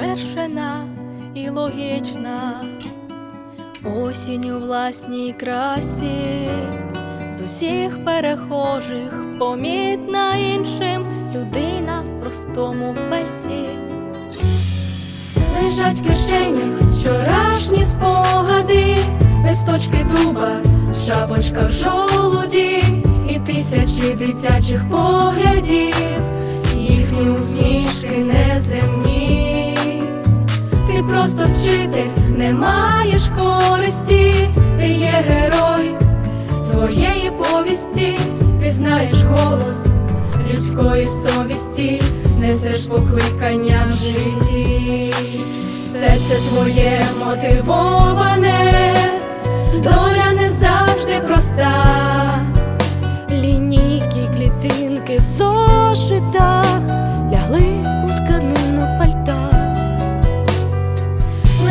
неперевершена і логічна, осінь у власній красі, з усіх перехожих помітна іншим людина в простому пальті. Лежать в кишенях вчорашні спогади, листочки дуба, в жолуді і тисячі дитячих поглядів, їхні усмішки неземні. Просто вчитель, не маєш користі, ти є герой своєї повісті, ти знаєш голос людської совісті, несеш покликання в житті, серце твоє мотивоване,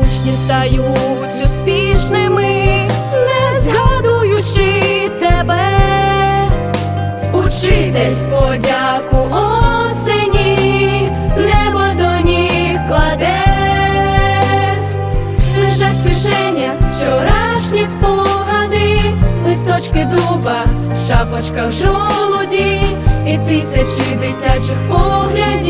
Учні стають успішними, не згадуючи тебе. Учитель подяку осені, небо до ніг кладе, лежать в вчорашні спогади, листочки дуба, в шапочках жолуді і тисячі дитячих поглядів,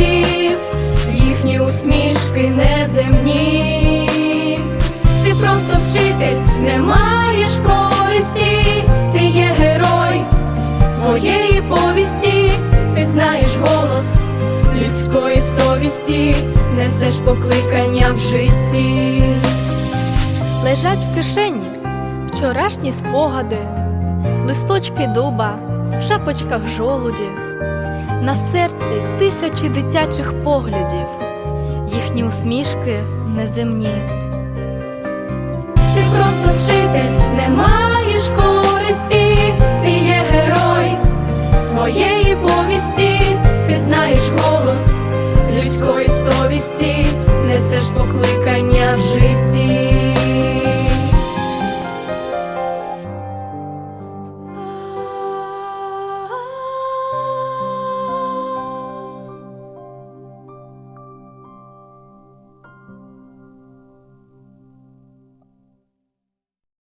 маєш користі, ти є герой своєї повісті, ти знаєш голос людської совісті, несеш покликання в житті. Лежать в кишені вчорашні спогади, листочки дуба, в шапочках жолуді, на серці тисячі дитячих поглядів, їхні усмішки неземні. Ти просто жити не маєш користі, ти є герой своєї повісті, ти знаєш голос людської совісті, несеш поклик.